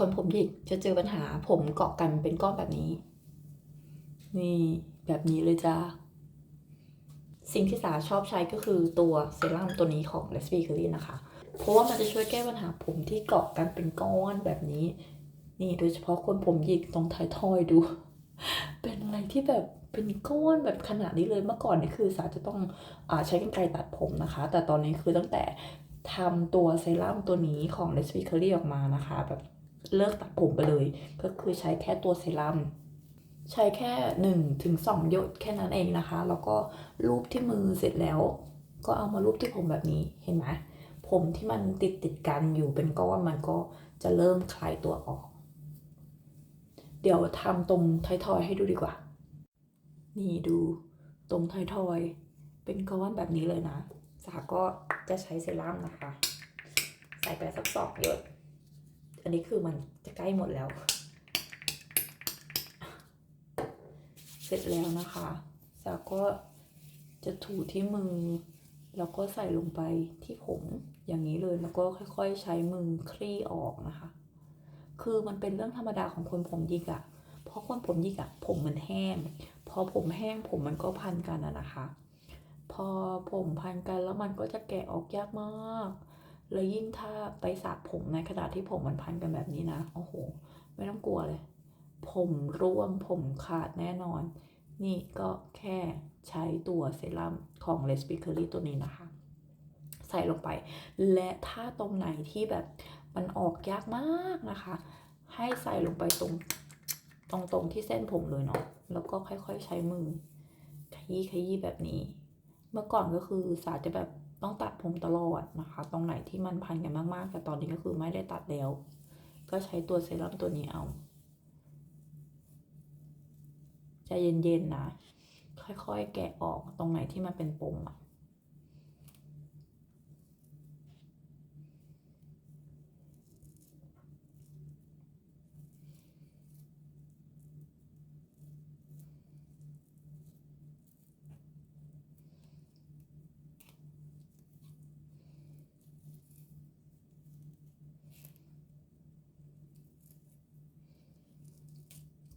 คนผมหยิกจะเจอปัญหาผมเกาะกันเป็นก้อนแบบนี้ นี่แบบนี้เลยจ้าสิ่งที่สาชอบใช้ก็คือตัวเซรั่มตัวนี้ของ l e s b y c u r y นะคะ เพราะว่ามันจะช่วยแก้ปัญหาผมที่เกาะกันเป็นก้อนแบบนี้ นี่โดยเฉพาะคนผมหยิกตรงท้ายทอยดู เป็นอะไรที่แบบเป็นก้อนแบบขนาดนี้เลยเมื่อก่อนนี่คือสาจะต้องอใช้กรรไกรตัดผมนะคะ แต่ตอนนี้คือตั้งแต่ทำตัวเซรั่มตัวนี้ของ l e s b y c u r y ออกมานะคะแบบ เลิกตัดผมไปเลย ก็คือใช้แค่ตัวเซรั่มใช้แค่1ถึง2หยดแค่นั้นเองนะคะ แล้วก็รูปที่มือเสร็จแล้ว ก็เอามารูปที่ผมแบบนี้เห็นไหมผมที่มันติดติดกันอยู่เป็นก้อนมันก็จะเริ่มคลายตัวออก เดี๋ยวทำตรงททอยให้ดูดีกว่า นี่ดูตรงททอยเป็นก้อนแบบนี้เลยนะสาก็จะใช้เซรั่มนะคะ ใส่ไปสักสองหยด อันนี้คือมันจะใกล้หมดแล้ว เสร็จแล้วนะคะสาก็จะถูที่มือ แล้วก็ใส่ลงไปที่ผมอย่างนี้เลยแล้วก็ค่อย ๆ ใช้มือคลี่ออกนะคะ คือมันเป็นเรื่องธรรมดาของคนผมหยิกอะเพราะคนผมหยิกอะผมมันแห้งพอผมแห้งผมมันก็พันกันอะนะคะ พอผมพันกันแล้วมันก็จะแกะออกยากมาก แล้วยิ่งถ้าไปสระผมในขณะที่ผมมันพันกันแบบนี้นะ โอ้โห ไม่ต้องกลัวเลย ผมร่วงผมขาดแน่นอน นี่ก็แค่ใช้ตัวเซรั่มของ l e s p i c u r y ตัวนี้นะคะ ใส่ลงไป และถ้าตรงไหนที่แบบมันออกยากมากนะคะ ให้ใส่ลงไปตรงตรงตรงที่เส้นผมเลยเนาะ แล้วก็ค่อยๆใช้มือ ขยี้ขยี้แบบนี้ เมื่อก่อนก็คือสาจะแบบต้องตัดผมตลอดนะคะ ตรงไหนที่มันพันกันมากๆ แต่ตอนนี้ก็คือไม่ได้ตัดแล้ว ก็ใช้ตัวเซรั่มตัวนี้เอาใจเย็นๆนะ ค่อยๆ แกะออกตรงไหนที่มันเป็นปมอะ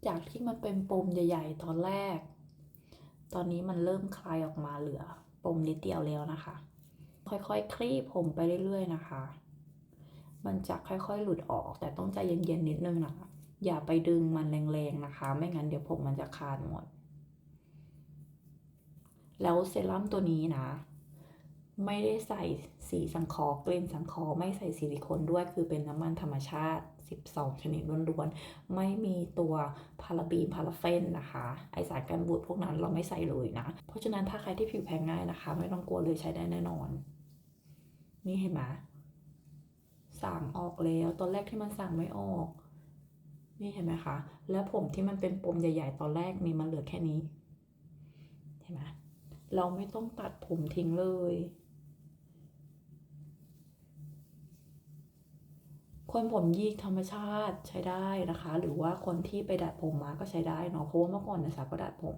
จากที่มันเป็นปมใหญ่ ๆ ตอนแรก ตอนนี้มันเริ่มคลายออกมาเหลือ ปมนิดเดียวแล้วนะคะ ค่อยๆคลี่ผมไปเรื่อยๆนะคะ มันจะค่อยๆหลุดออก แต่ต้องใจเย็นๆนิดนึงนะคะ อย่าไปดึงมันแรงๆนะคะ ไม่งั้นเดี๋ยวผมมันจะขาดหมด แล้วเซรั่มตัวนี้นะไม่ได้ใส่สีสังเคราะห์กลิ่นสังเคราะห์ไม่ใส่ซิลิโคนด้วยคือเป็นน้ำมันธรรมชาติ 12 ชนิดล้วนๆ ไม่มีตัวาราบีนพาราเฟนนะคะไอสารกันบูดพวกนั้นเราไม่ใส่เลยนะ เพราะฉะนั้นถ้าใครที่ผิวแพ้ง่ายนะคะ ไม่ต้องกลัวเลยใช้ได้แน่นอน นี่เห็นไหมสั่งออกแล้วตอนแรกที่มันสั่งไม่ออก นี่เห็นไหมคะแล้วผมที่มันเป็นปมใหญ่ ๆ ตอนแรกนี่มันเหลือแค่นี้ เห็นไหมเราไม่ต้องตัดผมทิ้งเลย คนผมยิกธรรมชาติใช้ได้นะคะ หรือว่าคนที่ไปดัดผมมาก็ใช้ได้เนาะเพราะว่าเมื่อก่อนเนี่ยสาวก็ดัดผม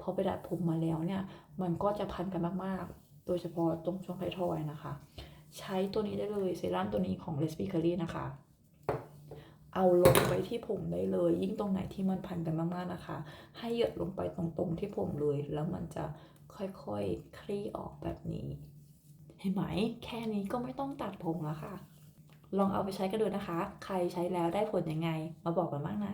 พอไปดัดผมมาแล้วเนี่ย มันก็จะพันกันมากๆ โดยเฉพาะตรงช่วงไททอยนะคะ ใช้ตัวนี้ได้เลยเซรั่มตัวนี้ของ l e s p i c u r y นะคะ เอาลงไปที่ผมได้เลย ยิ่งตรงไหนที่มันพันกันมากๆนะคะ ให้หยดลงไปตรงๆที่ผมเลย แล้วมันจะค่อยๆคลี่ออกแบบนี้ เห็นไหม แค่นี้ก็ไม่ต้องตัดผมแล้วค่ะ ลองเอาไปใช้กันดูนะคะ ใครใช้แล้วได้ผลยังไง มาบอกกันบ้างนะ